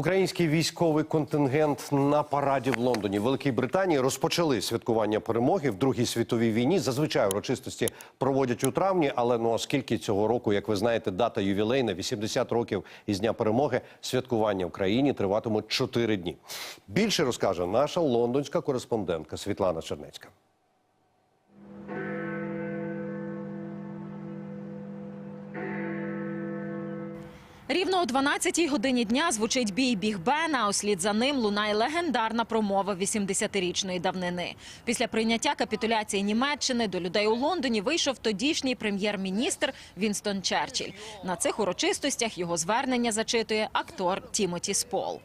Український військовий контингент на параді в Лондоні, Великій Британії розпочали святкування перемоги в Другій світовій війні. Зазвичай урочистості проводять у травні, але ну оскільки цього року, як ви знаєте, дата ювілейна 80 років із дня перемоги, святкування в країні триватимуть 4 дні. Більше розкаже наша лондонська кореспондентка Світлана Чернецька. Рівно о 12-й годині дня звучить бій Біг Бена, а услід за ним лунає легендарна промова 80-річної давнини. Після прийняття капітуляції Німеччини до людей у Лондоні вийшов тодішній прем'єр-міністр Вінстон Черчилль. На цих урочистостях його звернення зачитує актор Тімоті Спол.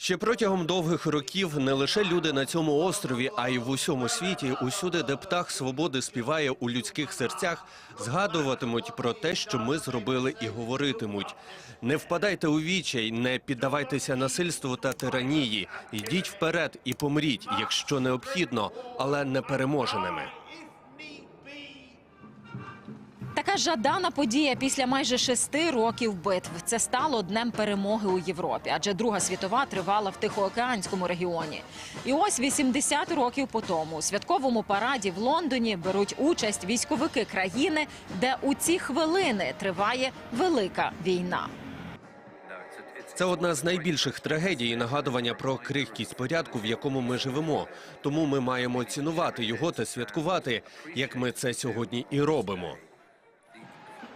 Ще протягом довгих років не лише люди на цьому острові, а й в усьому світі, усюди, де птах свободи співає у людських серцях, згадуватимуть про те, що ми зробили, і говоритимуть. Не впадайте у вічай, не піддавайтеся насильству та тиранії. Йдіть вперед і помріть, якщо необхідно, але не переможеними. Така жадана подія після майже шести років битв. Це стало днем перемоги у Європі, адже Друга світова тривала в Тихоокеанському регіоні. І ось 80 років по тому у святковому параді в Лондоні беруть участь військовики країни, де у ці хвилини триває велика війна. Це одна з найбільших трагедій нагадування про крихкість порядку, в якому ми живемо. Тому ми маємо цінувати його та святкувати, як ми це сьогодні і робимо.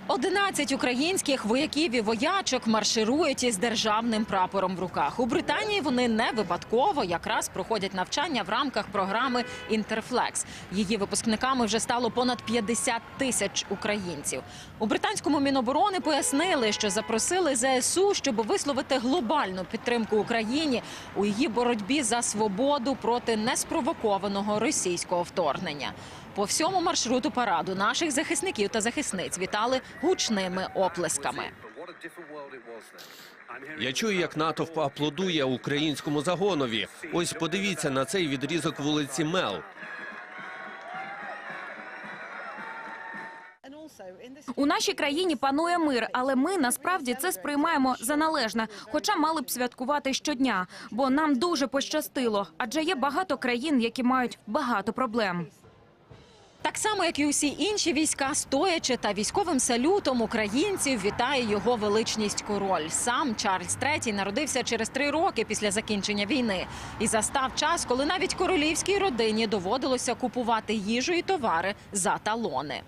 11 українських вояків і воячок марширують із державним прапором в руках. У Британії вони не випадково якраз проходять навчання в рамках програми Інтерфлекс. Її випускниками вже стало понад 50 тисяч українців. У британському міноборони пояснили, що запросили ЗСУ, щоб висловити глобальну підтримку Україні у її боротьбі за свободу проти неспровокованого російського вторгнення. По всьому маршруту параду наших захисників та захисниць вітали гучними оплесками. Я чую, як натовп аплодує українському загонові. Ось подивіться на цей відрізок вулиці Мел. У нашій країні панує мир, але ми насправді це сприймаємо за належне, хоча мали б святкувати щодня, бо нам дуже пощастило, адже є багато країн, які мають багато проблем. Так само, як і усі інші війська, стоячи та військовим салютом українців вітає його величність король. Сам Чарльз III народився через три роки після закінчення війни і застав час, коли навіть королівській родині доводилося купувати їжу і товари за талони.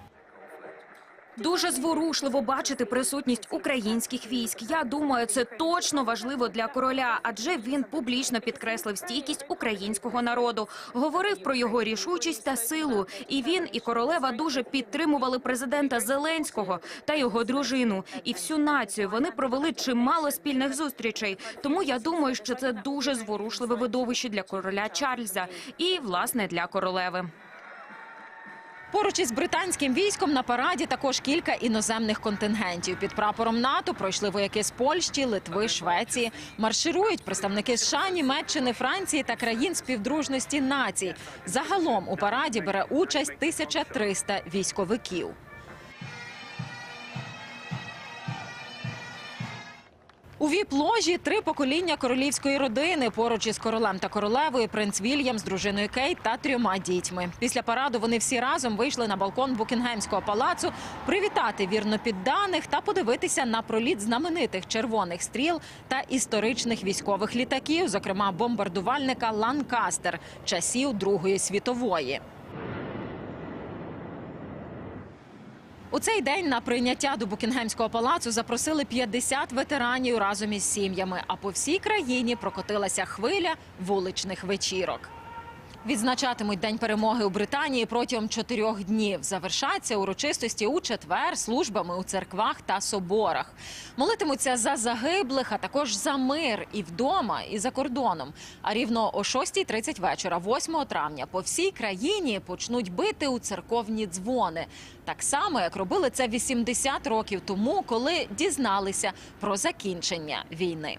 Дуже зворушливо бачити присутність українських військ. Я думаю, це точно важливо для короля, адже він публічно підкреслив стійкість українського народу, говорив про його рішучість та силу. І він, і королева дуже підтримували президента Зеленського та його дружину. І всю націю вони провели чимало спільних зустрічей. Тому я думаю, що це дуже зворушливе видовище для короля Чарльза і власне для королеви. Поруч із британським військом на параді також кілька іноземних контингентів. Під прапором НАТО пройшли вояки з Польщі, Литви, Швеції. Марширують представники США, Німеччини, Франції та країн співдружності націй. Загалом у параді бере участь 1300 військовиків. У віп-ложі три покоління королівської родини. Поруч із королем та королевою принц Вільям з дружиною Кейт та трьома дітьми. Після параду вони всі разом вийшли на балкон Букінгемського палацу привітати вірно підданих та подивитися на проліт знаменитих червоних стріл та історичних військових літаків, зокрема бомбардувальника Ланкастер часів Другої світової. У цей день на прийняття до Букінгемського палацу запросили 50 ветеранів разом із сім'ями. А по всій країні прокотилася хвиля вуличних вечірок. Відзначатимуть День перемоги у Британії протягом чотирьох днів. Завершаться урочистості у четвер службами у церквах та соборах. Молитимуться за загиблих, а також за мир і вдома, і за кордоном. А рівно о 6.30 вечора, 8 травня, по всій країні почнуть бити у церковні дзвони. Так само, як робили це 80 років тому, коли дізналися про закінчення війни.